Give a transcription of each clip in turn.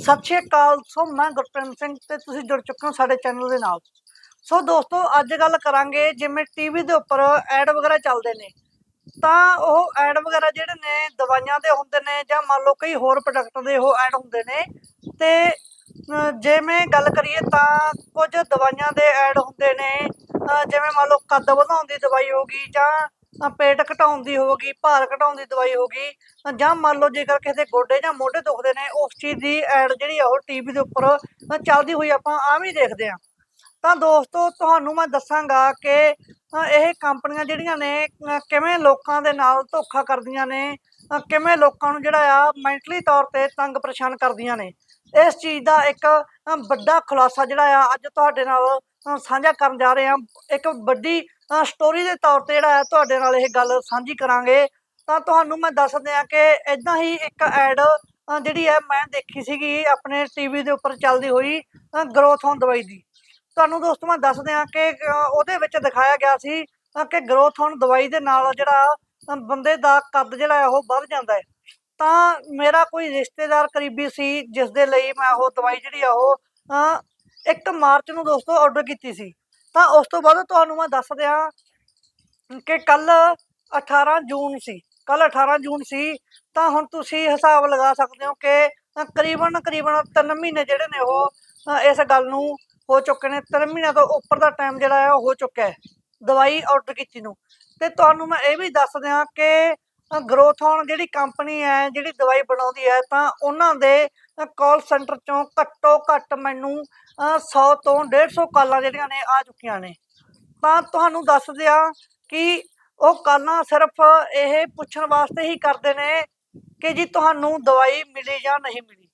ਸਤਿ ਸ਼੍ਰੀ ਅਕਾਲ, ਸੋ ਮੈਂ ਗੁਰਪ੍ਰੀਤ ਸਿੰਘ ਤੇ ਤੁਸੀਂ ਜੁੜ ਚੁੱਕੇ ਹੋ ਸਾਡੇ ਚੈਨਲ ਦੇ ਨਾਲ। ਸੋ ਦੋਸਤੋ, ਅੱਜ ਗੱਲ ਕਰਾਂਗੇ ਜਿਵੇਂ ਟੀਵੀ ਦੇ ਉੱਪਰ ਐਡ ਵਗੈਰਾ ਚੱਲਦੇ ਨੇ, ਤਾਂ ਉਹ ਐਡ ਵਗੈਰਾ ਜਿਹੜੇ ਨੇ ਦਵਾਈਆਂ ਦੇ ਹੁੰਦੇ ਨੇ ਜਾਂ ਮੰਨ ਲਓ ਕਈ ਹੋਰ ਪ੍ਰੋਡਕਟ ਦੇ ਉਹ ਐਡ ਹੁੰਦੇ ਨੇ, ਤੇ ਜਿਵੇਂ ਗੱਲ ਕਰੀਏ ਤਾਂ ਕੁਝ ਦਵਾਈਆਂ ਦੇ ਐਡ ਹੁੰਦੇ ਨੇ ਜਿਵੇਂ ਮੰਨ ਲਓ ਕੱਦ ਵਧਾਉਣ ਦੀ ਦਵਾਈ ਹੋ ਗਈ ਜਾਂ ਅਹ, ਪੇਟ ਘਟਾਉਣ ਦੀ ਹੋ ਗਈ ਭਾਰ ਘਟਾਉਣ ਦੀ ਦਵਾਈ ਹੋ ਗਈ ਜਾਂ ਮੰਨ ਲਓ ਜੇਕਰ ਕਿਸੇ ਗੋਡੇ ਜਾਂ ਮੋਢੇ ਦੁਖਦੇ ਨੇ ਉਸ ਚੀਜ਼ ਦੀ ਐਡ ਜਿਹੜੀ ਆ ਉਹ ਟੀਵੀ ਦੇ ਉੱਪਰ ਚੱਲਦੀ ਹੋਈ ਆਪਾਂ ਆਮ ਹੀ ਦੇਖਦੇ ਹਾਂ। ਤਾਂ ਦੋਸਤੋ ਤੁਹਾਨੂੰ ਮੈਂ ਦੱਸਾਂਗਾ ਕਿ ਇਹ ਕੰਪਨੀਆਂ ਜਿਹੜੀਆਂ ਨੇ ਕਿਵੇਂ ਲੋਕਾਂ ਦੇ ਨਾਲ ਧੋਖਾ ਕਰਦੀਆਂ ਨੇ ਕਿਵੇਂ ਲੋਕਾਂ ਨੂੰ ਜਿਹੜਾ ਆ ਮੈਂਟਲੀ ਤੌਰ ਤੇ ਤੰਗ ਪਰੇਸ਼ਾਨ ਕਰਦੀਆਂ ਨੇ। ਇਸ ਚੀਜ਼ ਦਾ ਇੱਕ ਵੱਡਾ ਖੁਲਾਸਾ ਜਿਹੜਾ ਆ ਅੱਜ ਤੁਹਾਡੇ ਨਾਲ ਸਾਂਝਾ ਕਰਨ ਜਾ ਰਹੇ ਹਾਂ। ਇੱਕ ਵੱਡੀ ਸਟੋਰੀ ਦੇ ਤੌਰ ਤੇ ਜਿਹੜਾ ਆ ਤੁਹਾਡੇ ਨਾਲ ਇਹ ਗੱਲ ਸਾਂਝੀ ਕਰਾਂਗੇ। ਤਾਂ ਤੁਹਾਨੂੰ ਮੈਂ ਦੱਸ ਦਿਆਂ ਕਿ ਇਦਾਂ ਹੀ ਇੱਕ ਐਡ ਜਿਹੜੀ ਹੈ ਮੈਂ ਦੇਖੀ ਸੀਗੀ ਆਪਣੇ ਟੀਵੀ ਦੇ ਉੱਪਰ ਚੱਲਦੀ ਹੋਈ ਗਰੋਥ ਹੋਣ ਦਵਾਈ ਦੀ। ਤੁਹਾਨੂੰ ਦੋਸਤੋ ਮੈਂ ਦੱਸ ਦਿਆਂ ਕਿ ਉਹਦੇ ਵਿੱਚ ਦਿਖਾਇਆ ਗਿਆ ਸੀ ਕਿ ਗਰੋਥ ਹੋਣ ਦਵਾਈ ਦੇ ਨਾਲ ਜਿਹੜਾ ਬੰਦੇ ਦਾ ਕੱਦ ਜਿਹੜਾ ਹੈ ਉਹ ਵੱਧ ਜਾਂਦਾ ਹੈ। ਤਾਂ ਮੇਰਾ ਕੋਈ ਰਿਸ਼ਤੇਦਾਰ ਕਰੀਬੀ ਸੀ ਜਿਸ ਦੇ ਲਈ ਮੈਂ ਉਹ ਦਵਾਈ ਜਿਹੜੀ ਆ ਉਹ ਅ, 1 ਮਾਰਚ ਨੂੰ ਦੋਸਤੋ ਆਰਡਰ ਕੀਤੀ ਸੀ। ਤਾਂ ਉਸ ਤੋਂ ਬਾਅਦ ਤੁਹਾਨੂੰ ਮੈਂ ਦੱਸ ਦਿਆਂ ਕਿ ਕੱਲ 18 ਜੂਨ ਸੀ ਕੱਲ 18 ਜੂਨ ਸੀ ਤਾਂ ਹੁਣ ਤੁਸੀਂ ਹਿਸਾਬ ਲਗਾ ਸਕਦੇ ਹੋ ਕਿ ਅ, ਕਰੀਬਨ ਕਰੀਬਨ 3 ਮਹੀਨੇ ਜਿਹੜੇ ਨੇ ਉਹ ਇਸ ਗੱਲ ਨੂੰ ਹੋ ਚੁੱਕੇ ਨੇ 3 ਮਹੀਨਿਆਂ ਤੋਂ ਉੱਪਰ ਦਾ ਟਾਈਮ ਜਿਹੜਾ ਹੈ ਉਹ ਹੋ ਚੁੱਕਿਆ ਹੈ ਦਵਾਈ ਆਰਡਰ ਕੀਤੀ ਨੂੰ। ਤੇ ਤੁਹਾਨੂੰ ਮੈਂ ਇਹ ਵੀ ਦੱਸ ਦਿਆਂ ਕਿ ਗਰੋਥੋਨ ਜਿਹੜੀ ਕੰਪਨੀ ਹੈ, ਜਿਹੜੀ ਦਵਾਈ ਬਣਾਉਂਦੀ ਹੈ, ਤਾਂ ਉਹਨਾਂ ਦੇ ਕਾਲ ਸੈਂਟਰ ਚੋਂ ਘੱਟੋ ਘੱਟ ਮੈਨੂੰ 100 ਤੋਂ 150 ਕਾਲਾਂ ਜਿਹੜੀਆਂ ਨੇ ਆ ਚੁੱਕੀਆਂ ਨੇ। ਤਾਂ ਤੁਹਾਨੂੰ ਦੱਸ ਦਿਆਂ ਕਿ ਉਹ ਕਾਲਾਂ ਸਿਰਫ ਇਹ ਪੁੱਛਣ ਵਾਸਤੇ ਹੀ ਕਰਦੇ ਨੇ ਕਿ ਜੀ ਤੁਹਾਨੂੰ ਦਵਾਈ ਮਿਲੀ ਜਾਂ ਨਹੀਂ ਮਿਲੀ।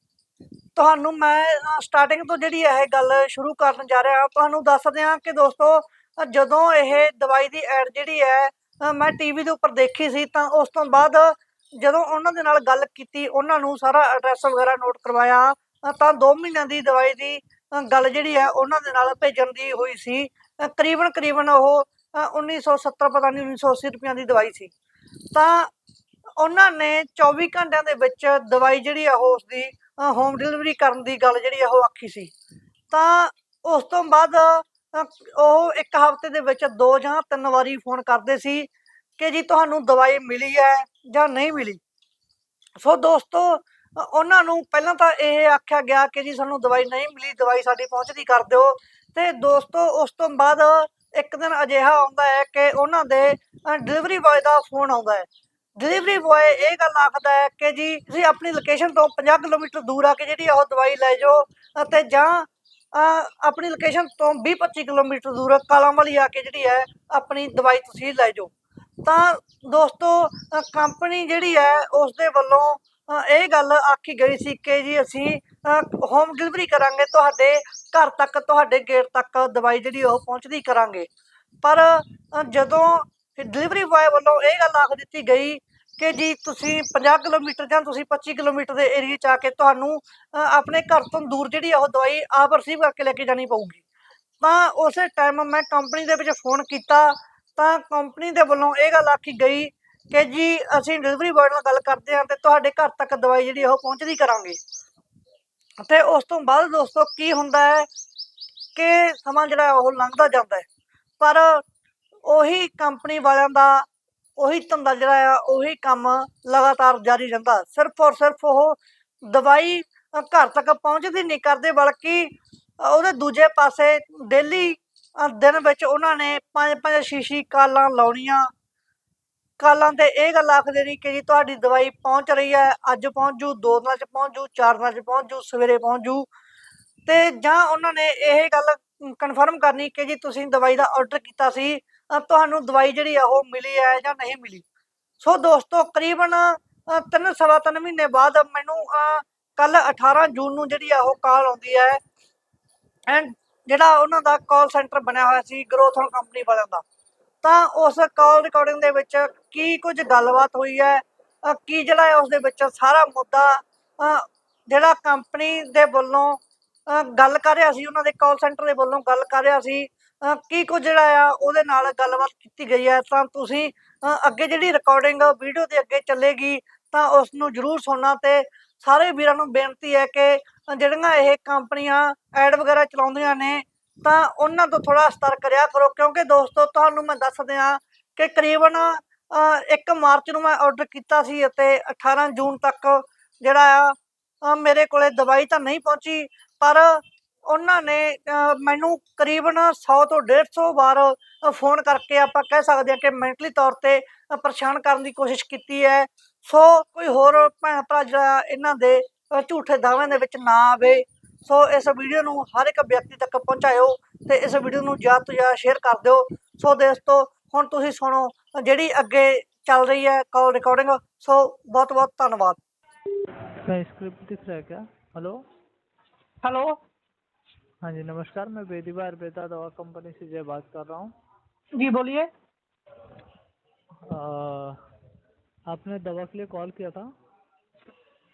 ਤੁਹਾਨੂੰ ਮੈਂ ਸਟਾਰਟਿੰਗ ਤੋਂ ਜਿਹੜੀ ਇਹ ਗੱਲ ਸ਼ੁਰੂ ਕਰਨ ਜਾ ਰਿਹਾ, ਤੁਹਾਨੂੰ ਦੱਸ ਦਿਆਂ ਕਿ ਦੋਸਤੋ, ਜਦੋਂ ਇਹ ਦਵਾਈ ਦੀ ਐਡ ਜਿਹੜੀ ਹੈ ਅ, ਮੈਂ ਟੀਵੀ ਦੇ ਉੱਪਰ ਦੇਖੀ ਸੀ ਤਾਂ ਉਸ ਤੋਂ ਬਾਅਦ ਜਦੋਂ ਉਹਨਾਂ ਦੇ ਨਾਲ ਗੱਲ ਕੀਤੀ ਉਹਨਾਂ ਨੂੰ ਸਾਰਾ ਐਡਰੈਸ ਵਗੈਰਾ ਨੋਟ ਕਰਵਾਇਆ ਅ, ਤਾਂ 2 ਮਹੀਨਿਆਂ ਦੀ ਦਵਾਈ ਦੀ ਅ, ਗੱਲ ਜਿਹੜੀ ਹੈ ਉਹਨਾਂ ਦੇ ਨਾਲ ਭੇਜਣ ਦੀ ਹੋਈ ਸੀ। ਅ, ਕਰੀਬਨ ਕਰੀਬਨ ਉਹ ਅ, 1970 ਪਤਾ ਨਹੀਂ 1980 ਰੁਪਈਆਂ ਦੀ ਦਵਾਈ ਸੀ। ਤਾਂ ਉਹਨਾਂ ਨੇ 24 ਘੰਟਿਆਂ ਦੇ ਵਿੱਚ ਦਵਾਈ ਜਿਹੜੀ ਆ ਉਹ ਉਸਦੀ ਹੋਮ ਡਿਲੀਵਰੀ ਕਰਨ ਦੀ ਗੱਲ ਜਿਹੜੀ ਆ ਉਹ ਆਖੀ ਸੀ। ਤਾਂ ਉਸ ਤੋਂ ਬਾਅਦ ਉਹ ਇੱਕ ਹਫ਼ਤੇ ਦੇ ਵਿੱਚ ਦੋ ਜਾਂ ਤਿੰਨ ਵਾਰੀ ਫੋਨ ਕਰਦੇ ਸੀ ਕਿ ਜੀ ਤੁਹਾਨੂੰ ਦਵਾਈ ਮਿਲੀ ਹੈ ਜਾਂ ਨਹੀਂ ਮਿਲੀ। ਸੋ ਦੋਸਤੋ, ਉਹਨਾਂ ਨੂੰ ਪਹਿਲਾਂ ਤਾਂ ਇਹ ਆਖਿਆ ਗਿਆ ਕਿ ਜੀ ਸਾਨੂੰ ਦਵਾਈ ਨਹੀਂ ਮਿਲੀ, ਦਵਾਈ ਸਾਡੀ ਪਹੁੰਚਦੀ ਕਰ ਦਿਓ। ਤੇ ਦੋਸਤੋ, ਉਸ ਤੋਂ ਬਾਅਦ ਇੱਕ ਦਿਨ ਅਜਿਹਾ ਆਉਂਦਾ ਹੈ ਕਿ ਉਹਨਾਂ ਦੇ ਡਿਲੀਵਰੀ ਬॉय ਦਾ ਫੋਨ ਆਉਂਦਾ ਹੈ। ਡਿਲੀਵਰੀ ਬॉय ਇਹ ਗੱਲ ਆਖਦਾ ਹੈ ਕਿ ਜੀ, ਤੁਸੀਂ ਆਪਣੀ ਲੋਕੇਸ਼ਨ ਤੋਂ 50 ਕਿਲੋਮੀਟਰ ਦੂਰ ਆ ਕੇ ਜਿਹੜੀ ਉਹ ਦਵਾਈ ਲੈ ਜਾਓ ਅਤੇ ਜਾਂ ਆਪਣੀ ਲੋਕੇਸ਼ਨ ਤੋਂ 20-25 ਕਿਲੋਮੀਟਰ ਦੂਰ ਕਾਲਾਂ ਵਾਲੀ ਆ ਕੇ ਜਿਹੜੀ ਹੈ, ਆਪਣੀ ਦਵਾਈ ਤੁਸੀਂ ਲੈ ਜਾਓ। ਤਾਂ ਦੋਸਤੋ ਕੰਪਨੀ ਜਿਹੜੀ ਹੈ ਉਸ ਦੇ ਵੱਲੋਂ ਇਹ ਗੱਲ ਆਖੀ ਗਈ ਸੀ ਕਿ ਜੀ ਅਸੀਂ ਹੋਮ ਡਿਲੀਵਰੀ ਕਰਾਂਗੇ, ਤੁਹਾਡੇ ਘਰ ਤੱਕ, ਤੁਹਾਡੇ ਗੇਟ ਤੱਕ ਦਵਾਈ ਜਿਹੜੀ ਉਹ ਪਹੁੰਚਦੀ ਕਰਾਂਗੇ। ਪਰ ਜਦੋਂ ਡਿਲੀਵਰੀ ਬॉय ਵੱਲੋਂ ਇਹ ਗੱਲ ਆਖ ਦਿੱਤੀ ਗਈ ਕਿ ਜੀ ਤੁਸੀਂ 50 ਕਿਲੋਮੀਟਰ ਜਾਂ ਤੁਸੀਂ 25 ਕਿਲੋਮੀਟਰ ਦੇ ਏਰੀਆ 'ਚ ਆ ਕੇ ਤੁਹਾਨੂੰ ਆਪਣੇ ਘਰ ਤੋਂ ਦੂਰ ਜਿਹੜੀ ਆ ਉਹ ਦਵਾਈ ਆਪ ਰਿਸੀਵ ਕਰਕੇ ਲੈ ਕੇ ਜਾਣੀ ਪਊਗੀ। ਤਾਂ ਉਸੇ ਟਾਈਮ ਮੈਂ ਕੰਪਨੀ ਦੇ ਵਿੱਚ ਫੋਨ ਕੀਤਾ, ਤਾਂ ਕੰਪਨੀ ਦੇ ਵੱਲੋਂ ਇਹ ਗੱਲ ਆਖੀ ਗਈ ਕਿ ਜੀ ਅਸੀਂ ਡਿਲੀਵਰੀ ਬॉय ਨਾਲ ਗੱਲ ਕਰਦੇ ਹਾਂ ਤੇ ਤੁਹਾਡੇ ਘਰ ਤੱਕ ਦਵਾਈ ਜਿਹੜੀ ਆ ਉਹ ਪਹੁੰਚਦੀ ਕਰਾਂਗੇ। ਤੇ ਉਸ ਤੋਂ ਬਾਅਦ ਦੋਸਤੋ ਕੀ ਹੁੰਦਾ ਹੈ ਕਿ ਸਮਾਂ ਜਿਹੜਾ ਉਹ ਲੰਘਦਾ ਜਾਂਦਾ ਹੈ। ਪਰ ਉਹੀ ਕੰਪਨੀ ਵਾਲਿਆਂ ਦਾ ਉਹੀ ਧੰਦਾ ਜਿਹੜਾ ਆ, ਉਹੀ ਕੰਮ ਲਗਾਤਾਰ ਜਾਰੀ ਰਹਿੰਦਾ। ਸਿਰਫ ਔਰ ਸਿਰਫ ਉਹ ਦਵਾਈ ਘਰ ਤੱਕ ਪਹੁੰਚਦੀ ਨਹੀਂ ਕਰਦੇ, ਬਲਕਿ ਉਹਦੇ ਦੂਜੇ ਪਾਸੇ ਡੇਲੀ ਦਿਨ ਵਿੱਚ ਉਹਨਾਂ ਨੇ ਪੰਜ ਪੰਜ ਸ਼ੀਸ਼ੀ ਕਾਲਾਂ ਲਾਉਣੀਆਂ। ਕਾਲਾਂ ਤੇ ਇਹ ਗੱਲ ਆਖਦੇ ਨਹੀਂ ਕਿ ਜੀ, ਤੁਹਾਡੀ ਦਵਾਈ ਪਹੁੰਚ ਰਹੀ ਹੈ, ਅੱਜ ਪਹੁੰਚ ਜੂ ਦੋ ਦਿਨਾਂ ਚ ਪਹੁੰਚ ਜੂ ਚਾਰ ਦਿਨਾਂ ਚ ਪਹੁੰਚ ਜੂ ਸਵੇਰੇ ਪਹੁੰਚ। ਜੂ ਤੇ ਜਾਂ ਉਹਨਾਂ ਨੇ ਇਹ ਗੱਲ ਕਨਫਰਮ ਕਰਨੀ ਕਿ ਜੀ, ਤੁਸੀਂ ਦਵਾਈ ਦਾ ਆਰਡਰ ਕੀਤਾ ਸੀ ਤੁਹਾਨੂੰ ਦਵਾਈ ਜਿਹੜੀ ਆ ਉਹ ਮਿਲੀ ਹੈ ਜਾਂ ਨਹੀਂ ਮਿਲੀ? ਸੋ ਦੋਸਤੋ ਕਰੀਬਨ ਅ, ਤਿੰਨ ਸਵਾ ਤਿੰਨ ਮਹੀਨੇ ਬਾਅਦ ਮੈਨੂੰ ਕੱਲ 18 ਜੂਨ ਨੂੰ ਜਿਹੜੀ ਆ ਉਹ ਕਾਲ ਆਉਂਦੀ ਹੈ। ਐਂਡ ਜਿਹੜਾ ਉਹਨਾਂ ਦਾ ਕਾਲ ਸੈਂਟਰ ਬਣਿਆ ਹੋਇਆ ਸੀ ਗਰੋਥਨ ਕੰਪਨੀ ਵਾਲਿਆਂ ਦਾ। ਤਾਂ ਉਸ ਕਾਲ ਰਿਕਾਰਡਿੰਗ ਦੇ ਵਿੱਚ ਕੀ ਕੁਝ ਗੱਲਬਾਤ ਹੋਈ ਹੈ? ਕੀ ਜਿਹੜਾ ਹੈ ਉਸ ਦੇ ਵਿੱਚ ਸਾਰਾ ਮੁੱਦਾ ਜਿਹੜਾ ਕੰਪਨੀ ਦੇ ਵੱਲੋਂ ਗੱਲ ਕਰ ਰਿਹਾ ਸੀ ਉਹਨਾਂ ਦੇ ਕਾਲ ਸੈਂਟਰ ਦੇ ਵੱਲੋਂ ਗੱਲ ਕਰ ਰਿਹਾ ਸੀ। ਕੀ ਕੁਝ ਜਿਹੜਾ ਆ ਉਹਦੇ ਨਾਲ ਗੱਲਬਾਤ ਕੀਤੀ ਗਈ ਹੈ ਤਾਂ ਤੁਸੀਂ ਅੱਗੇ ਜਿਹੜੀ ਰਿਕਾਰਡਿੰਗ ਵੀਡੀਓ ਦੇ ਅੱਗੇ ਚੱਲੇਗੀ, ਤਾਂ ਉਸ ਨੂੰ ਜਰੂਰ ਸੁਣਨਾ ਤੇ ਸਾਰੇ ਵੀਰਾਂ ਨੂੰ ਬੇਨਤੀ ਹੈ ਕਿ ਜਿਹੜੀਆਂ ਇਹ ਕੰਪਨੀਆਂ ਐਡ ਵਗੈਰਾ ਚਲਾਉਂਦੀਆਂ ਨੇ, ਤਾਂ ਉਹਨਾਂ ਤੋਂ ਥੋੜਾ ਸਤਰਕ ਰਿਹਾ ਕਰੋ, ਕਿਉਂਕਿ ਦੋਸਤੋ ਤੁਹਾਨੂੰ ਮੈਂ ਦੱਸ ਦਿਆਂ ਕਿ ਕਰੀਬਨ 1 ਮਾਰਚ ਨੂੰ ਮੈਂ ਆਰਡਰ ਕੀਤਾ ਸੀ ਅਤੇ 18 ਜੂਨ ਤੱਕ ਜਿਹੜਾ ਆ ਮੇਰੇ ਕੋਲੇ ਦਵਾਈ ਤਾਂ ਨਹੀਂ ਪਹੁੰਚੀ, ਪਰ ਉਹਨਾਂ ਨੇ ਮੈਨੂੰ ਕਰੀਬਨ 100 ਤੋਂ 150 ਵਾਰ ਫੋਨ ਕਰਕੇ ਆਪਾਂ ਕਹਿ ਸਕਦੇ ਹਾਂ ਕਿ ਮੈਂਟਲੀ ਤੌਰ ਤੇ ਪਰੇਸ਼ਾਨ ਕਰਨ ਦੀ ਕੋਸ਼ਿਸ਼ ਕੀਤੀ ਹੈ। ਸੋ ਕੋਈ ਹੋਰ ਭੈਣ ਭਰਾ ਜਿਹੜਾ ਇਹਨਾਂ ਦੇ ਝੂਠੇ ਦਾਅਵਿਆਂ ਦੇ ਵਿੱਚ ਨਾ ਆਵੇ ਸੋ ਇਸ ਵੀਡੀਓ ਨੂੰ ਹਰ ਇੱਕ ਵਿਅਕਤੀ ਤੱਕ ਪਹੁੰਚਾਇਓ ਤੇ ਇਸ ਵੀਡੀਓ ਨੂੰ ਜ਼ਿਆਦਾ ਤੋਂ ਜ਼ਿਆਦਾ ਸ਼ੇਅਰ ਕਰ ਦਿਓ। ਸੋ ਦੋਸਤੋ ਹੁਣ ਤੁਸੀਂ ਸੁਣੋ ਜਿਹੜੀ ਅੱਗੇ ਚੱਲ ਰਹੀ ਹੈ ਕਾਲ ਰਿਕਾਰਡਿੰਗ ਸੋ ਬਹੁਤ ਬਹੁਤ ਧੰਨਵਾਦ। ਮੈਂ ਸਕ੍ਰਿਪਟ ਦਿਖ ਰਿਹਾ ਹੈ ਹੈਲੋ ਹੈਲੋ हाँ जी नमस्कार मैं बेदीवार बेता दवा कंपनी से जय बात कर रहा हूँ। जी बोलिए। आपने दवा के लिए कॉल किया था?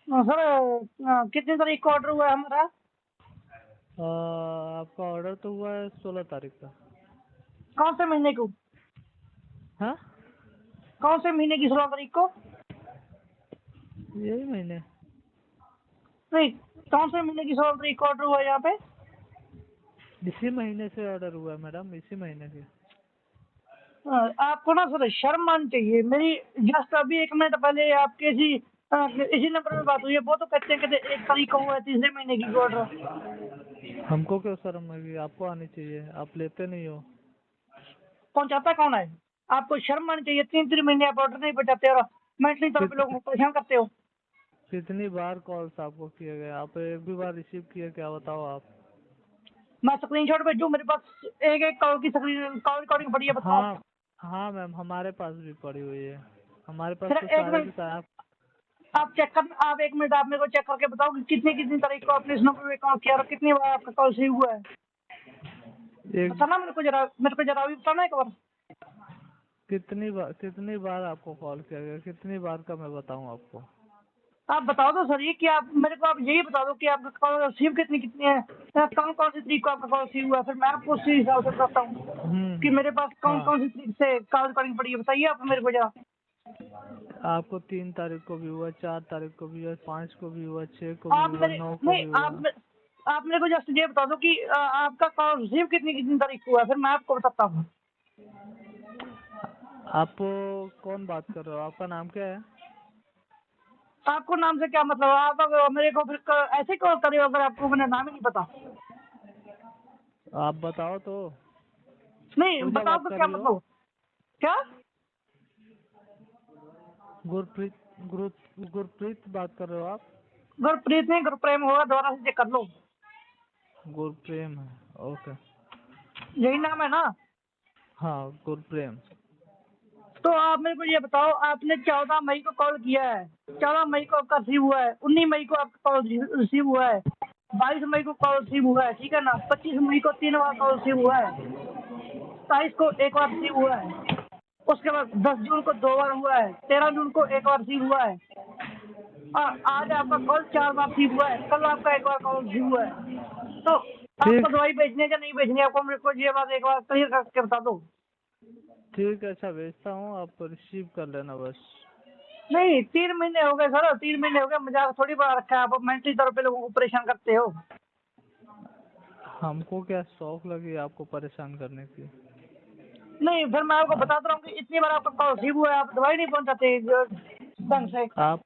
सर कितनी तारीख को ऑर्डर हुआ है हमारा? आपका ऑर्डर तो हुआ है सोलह तारीख का। कौन से महीने को? हाँ? कौन से महीने की सोलह तारीख को? यही महीने। नहीं कौन से महीने की सोलह तारीख को ऑर्डर हुआ है यहाँ पे? इसी महीने से ऑर्डर हुआ मैडम इसी महीने के अ, आपको ना सर शर्म आनी चाहिए मेरी जस्ट अभी एक मिनट पहले आपके इसी इसी नंबर में बात हुई है। वो तो कहते हैं कहते एक तारीख को हुआ है तीसरे महीने की ऑर्डर हमको क्यों शर्म लगी आपको आनी चाहिए। आप लेते नहीं हो। पहुंचाता कौन है आपको शर्म आनी चाहिए। तीन तीन महीने आप ऑर्डर नहीं पहुंचाते और मेंटली तौर पे लोगों को परेशान करते हो। कितनी बार कॉल्स आपको किए गए। आप एक भी बार रिसीव किए क्या बताओ आप? मैं स्क्रीनशॉट भेजूं मेरे पास एक एक कॉल की स्क्रीन कॉल रिकॉर्डिंग पड़ी है बताओ। हाँ हाँ मैम हमारे पास भी पड़ी हुई है। हमारे पास तो एक सारे मिनट। आप चेक कर आप एक मिनट आप मेरे को चेक करके बताओ कि कितनी कितनी तारीख को आपने इस नंबर पे कॉल किया और कितनी बार आपका कॉल रिसीव हुआ है। एक बताना मेरे को जरा मेरे को जरा अभी बताना एक बार। कितनी बार कितनी बार आपको कॉल किया गया? कितनी बार का मैं बताऊँ आपको? आप बता दो सर ये कि आप मेरे को आप यही बता दो कि आपका कॉल रिसीव कितनी कितनी है? कौन कौन सी तरीक को आपका कॉल रिसीव हुआ फिर मैं आपको उसी हिसाब से बताता हूँ हम्म। कि मेरे पास कौन हाँ। कौन सी तारीख से कॉल रिकॉर्डिंग पड़ी है बताइए आप मेरे को जरा। आपको तीन तारीख को भी हुआ चार तारीख को भी हुआ पाँच को भी हुआ छह को आप भी हुआ मेरे नौ को नहीं भी हुआ। आप मेरे को जस्ट ये बता दो कि आपका कॉल रिसीव कितनी कितनी तारीख को हुआ फिर मैं आपको बताता हूँ। आप कौन बात कर रहे हो? आपका नाम क्या है? आपको नाम से क्या मतलब आप अगर मेरे को फिर क- ऐसे कॉल करे हो अगर आपको मेरा नाम ही नहीं पता? आप बताओ तो। नहीं मुझे बताओ बात तो कर क्या रही हो? मतलब? क्या? गुरप्रीत गुरु गुरप्रीत बात कर रहे हो आप? गुरप्रीत नहीं गुरप्रेम होगा दोबारा से चेक कर लो। गुरप्रेम है ओके। यही नाम है ना? हाँ गुरप्रेम। तो आप मेरे को ये बताओ आपने चौदह मई को कॉल किया है। चौदह मई को आपका रिसीव हुआ है उन्नीस मई को आपका कॉल रिसीव हुआ है बाईस मई को कॉल रिसीव हुआ है ठीक है ना? पच्चीस मई को तीन बार कॉल रिसीव हुआ है सताईस को एक बार रिसीव हुआ है उसके बाद दस जून को दो बार हुआ है तेरह जून को एक बार रिसीव हुआ है और आज आपका कॉल चार बार रिसीव हुआ है कल आपका एक बार कॉल रिसीव हुआ है। तो आपको दवाई बेचनी या नहीं बेचनी आपको मेरे को ये बात एक बार क्लियर करके बता दो। ठीक है अच्छा भेजता हूँ आप रिसीव कर लेना बस। नहीं तीन महीने हो गए सर तीन महीने हो गए मज़ाक थोड़ी बड़ा रखा है आप मेंटली तौर पे लोगों को परेशान करते हो। हमको क्या शौक लगी आपको परेशान करने की? नहीं फिर मैं आपको बताता रहूँ कि इतनी बार आपका कॉल रिसीव हुआ है आप दवाई नहीं पहुंचाते ढंग से। आप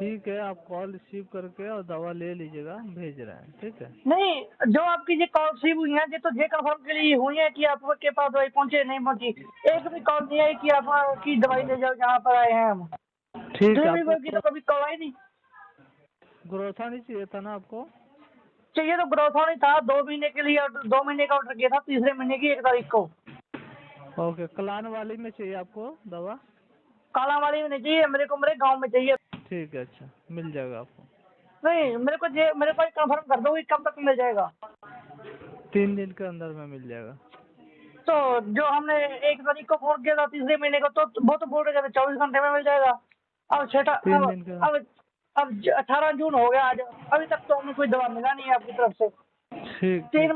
ठीक है आप कॉल रिसीव करके और दवा ले लीजिएगा भेज रहे हैं ठीक है? नहीं जो आपकी ये कॉल रिसीव हुई है ये तो जे कंफर्म के लिए हुई है कि आपके पास दवाई पहुँचे नहीं पहुँची। एक भी कॉल नहीं आई कि आप की दवाई ले जाओ जहाँ पर आए हैं हम। ठीक है तो कभी कॉल आई नहीं। ग्रोथा नहीं चाहिए था ना आपको? चाहिए तो ग्रोथ नहीं था दो महीने के लिए दो महीने का ऑर्डर किया था तीसरे महीने की एक तारीख को। ओके कलान वाली में चाहिए आपको दवा? काला वाली में नहीं चाहिए मेरे को मेरे गाँव में चाहिए। ठीक है अच्छा। मिल जाएगा आपको। नहीं मेरे को ये मेरे को कंफर्म कर दो कब तक मिल जाएगा। तीन दिन के अंदर में मिल जाएगा। तो जो हमने एक तारीख को फ़ोन किया था तीसरे महीने को तो वो तो बोल रहे थे चौबीस घंटे में मिल जाएगा। अब छठा अब। अब अब अठारह जून हो गया आज। अभी तक तो हमें कोई दवा मिला नहीं है आपकी तरफ़ से। ठीक तीन